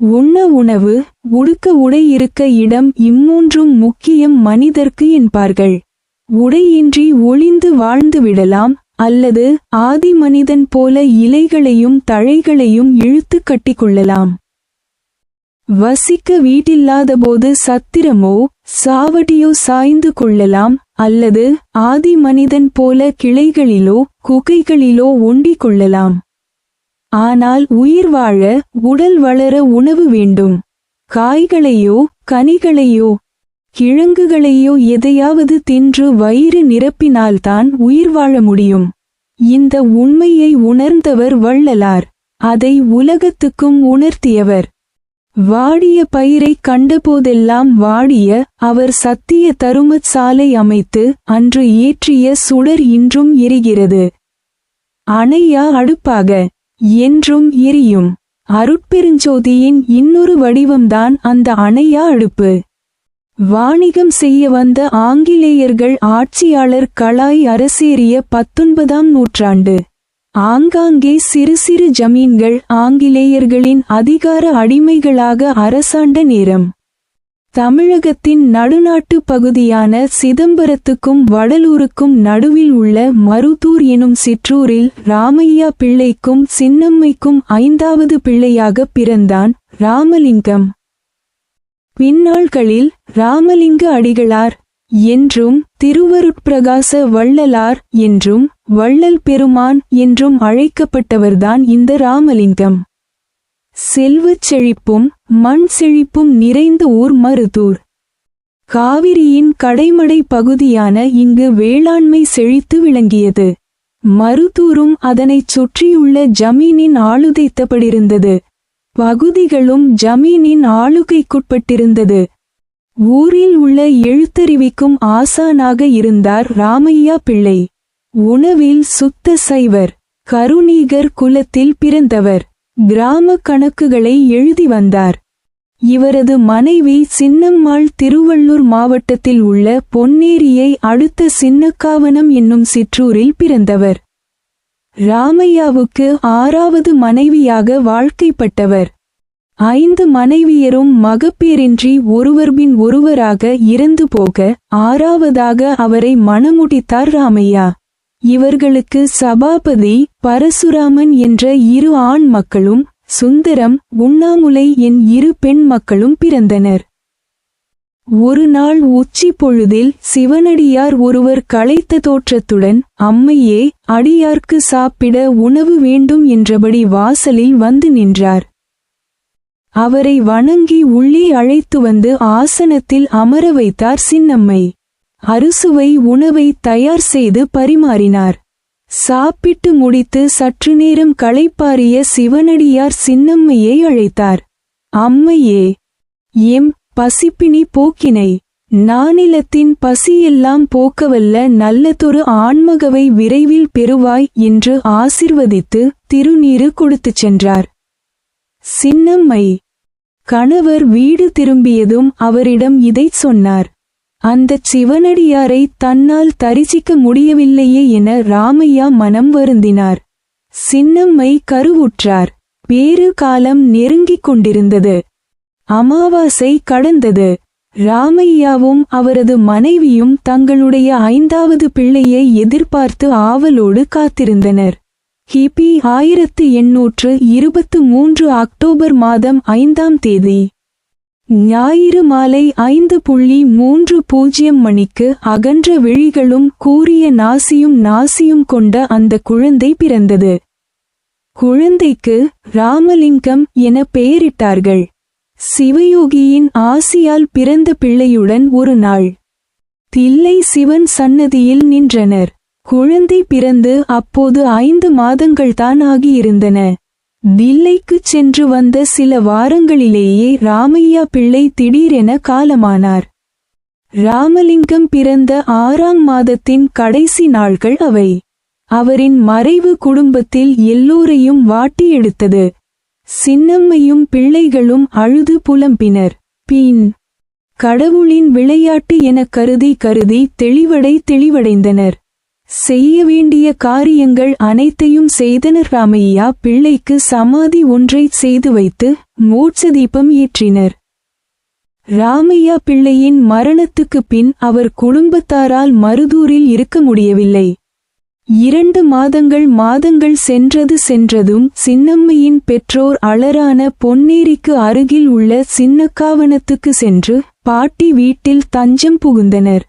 உண்ண உணவு உடுக்க உடை இருக்க இடம் இம்மூன்றும் முக்கியம் மனிதர்க்கு என்பார்கள். உடையின்றி ஒளிந்து வாழ்ந்து விடலாம் அல்லது ஆதி மனிதன் போல இலைகளையும் தழைகளையும் இழுத்து கட்டிக்கொள்ளலாம் வசிக்க வீட்டில்லாதபோது சத்திரமோ சாவடியோ சாய்ந்து கொள்ளலாம் அல்லது ஆதி மனிதன் போல கிளைகளிலோ குகைகளிலோ ஒண்டிக் கொள்ளலாம். ஆனால் உயிர் வாழ உடல் வளர உணவு வேண்டும். காய்களையோ கனிகளையோ கிழங்குகளையோ எதையாவது தின்று வயிறு நிரப்பினால்தான் உயிர் வாழ முடியும். இந்த உண்மையை உணர்ந்தவர் வள்ளலார். அதை உலகத்துக்கும் உணர்த்தியவர். வாடிய பயிரை கண்டபோதெல்லாம் வாடிய அவர் சத்திய தருமச் சாலை அமைத்து அன்று ஏற்றிய சுடர் இன்றும் எரிகிறது. அணையா அடுப்பாக என்றும் எரியும். அருட்பெருஞ்சோதியின் இன்னொரு வடிவம்தான் அந்த அணையா அடுப்பு. வாணிகம் செய்ய வந்த ஆங்கிலேயர்கள் ஆட்சியாளர் கலாய் அரசேறிய பத்தொன்பதாம் நூற்றாண்டு. ஆங்காங்கே சிறு சிறு ஜமீன்கள் ஆங்கிலேயர்களின் அதிகார அடிமைகளாக அரசாண்ட நேரம். தமிழகத்தின் நடுநாட்டு பகுதியான சிதம்பரத்துக்கும் வடலூருக்கும் நடுவில் உள்ள மருதூர் எனும் சிற்றூரில் ராமையா பிள்ளைக்கும் சின்னம்மைக்கும் ஐந்தாவது பிள்ளையாக பிறந்தான் ராமலிங்கம். பின்னாள்களில் ராமலிங்க அடிகளார் என்றும் திருவருட்பிரகாச வள்ளலார் என்றும் வள்ளல் பெருமான் என்றும் அழைக்கப்பட்டவர்தான் இந்த ராமலிங்கம். செல்வச் செழிப்பும் மண் செழிப்பும் நிறைந்த ஊர் மருதூர். காவிரியின் கடைமடை பகுதியான இங்கு வேளாண்மை செழித்து விளங்கியது. மருதூரும் அதனைச் சுற்றியுள்ள ஜமீனின் ஆளுதைத்தப்படிருந்தது பகுதிகளும் ஜமீனின் ஆளுகைக்குட்பட்டிருந்தது. ஊரில் உள்ள எழுத்தறிவிக்கும் ஆசானாக இருந்தார் ராமையா பிள்ளை. உணவில் சுத்த சைவர் கருணீகர் குலத்தில் பிறந்தவர். கிராம கணக்குகளை எழுதி வந்தார். இவரது மனைவி சின்னம்மாள் திருவள்ளூர் மாவட்டத்தில் உள்ள பொன்னேரியை அடுத்த சின்னக்காவனம் என்னும் சிற்றூரில் பிறந்தவர். ராமையாவுக்கு ஆறாவது மனைவியாக வாழ்க்கைப்பட்டவர். ஐந்து மனைவியரும் மகப்பேரின்றி ஒருவர்பின் ஒருவராக இறந்து போக ஆறாவதாக அவரை மணமுடித்தார் ராமையா. இவர்களுக்கு சபாபதி பரசுராமன் என்ற இரு ஆண் மக்களும் சுந்தரம் உண்ணாமுலை என் இரு பெண் மக்களும் பிறந்தனர். ஒரு நாள் உச்சி பொழுதில் சிவனடியார் ஒருவர் களைத்த தோற்றத்துடன் அம்மையே அடியார்க்கு சாப்பிட உணவு வேண்டும் என்றபடி வாசலில் வந்து நின்றார். அவரை வணங்கி உள்ளே அழைத்து வந்து ஆசனத்தில் அமர வைத்தார் சின்னம்மை. அறுசுவை உணவை தயார் செய்து பரிமாறினார். சாப்பிட்டு முடித்து சற்று நேரம் களைப்பாரிய சிவனடியார் சின்னம்மையை அழைத்தார். அம்மையே எம் பசிப்பினி போக்கினை நானிலத்தின் பசியெல்லாம் போக்கவல்ல நல்லதொரு ஆன்மகவை விரைவில் பெறுவாய் என்று ஆசிர்வதித்து திருநீறு கொடுத்துச் சென்றார். சின்னம்மை கணவர் வீடு திரும்பியதும் அவரிடம் இதைச் சொன்னார். அந்தச் சிவனடியாரை தன்னால் தரிசிக்க முடியவில்லையே என ராமையா மனம் வருந்தினார். சின்னம்மை கருவுற்றார். பேறு காலம் நெருங்கிக் கொண்டிருந்தது. அமாவாசை கடந்தது. ராமையாவும் அவரது மனைவியும் தங்களுடைய ஐந்தாவது பிள்ளையை எதிர்பார்த்து ஆவலோடு காத்திருந்தனர். கிபி ஆயிரத்து எண்ணூற்று இருபத்து மூன்று அக்டோபர் மாதம் ஐந்தாம் தேதி ஞாயிறு மாலை ஐந்து புள்ளி மூன்று பூஜ்ஜியம் மணிக்கு அகன்ற விழிகளும் கூறிய நாசியும் நாசியும் கொண்ட அந்த குழந்தை பிறந்தது. குழந்தைக்கு ராமலிங்கம் என பெயரிட்டார்கள். சிவயோகியின் ஆசியால் பிறந்த பிள்ளையுடன் ஒரு நாள். தில்லை சிவன் சன்னதியில் நின்றனர். குழந்தை பிறந்து அப்போது ஐந்து மாதங்கள்தான் ஆகியிருந்தன. தில்லைக்குச் சென்று வந்த சில வாரங்களிலேயே ராமையா பிள்ளை திடீரென காலமானார். ராமலிங்கம் பிறந்த ஆறாம் மாதத்தின் கடைசி நாள்கள் அவை. அவரின் மறைவு குடும்பத்தில் எல்லோரையும் வாட்டி எடுத்தது சின்னம்மையும் பிள்ளைகளும் அழுது புலம்பினர். பின் கடவுளின் விளையாட்டு எனக் கருதி கருதி தெளிவடை தெளிவடைந்தனர். செய்ய வேண்டிய காரியங்கள் அனைத்தையும் செய்தனர். ராமையா பிள்ளைக்கு சமாதி ஒன்றைச் செய்து வைத்து மோட்சதீபம் ஏற்றினர். ராமையா பிள்ளையின் மரணத்துக்குப் பின் அவர் குடும்பத்தாரால் மருதூரில் இருக்க முடியவில்லை. இரண்டு மாதங்கள் மாதங்கள் சென்றது சென்றதும் சின்னம்மையின் பெற்றோர் அலரான பொன்னேரிக்கு அருகில் உள்ள சின்னக்காவனத்துக்கு சென்று பாட்டி வீட்டில் தஞ்சம் புகுந்தனர்.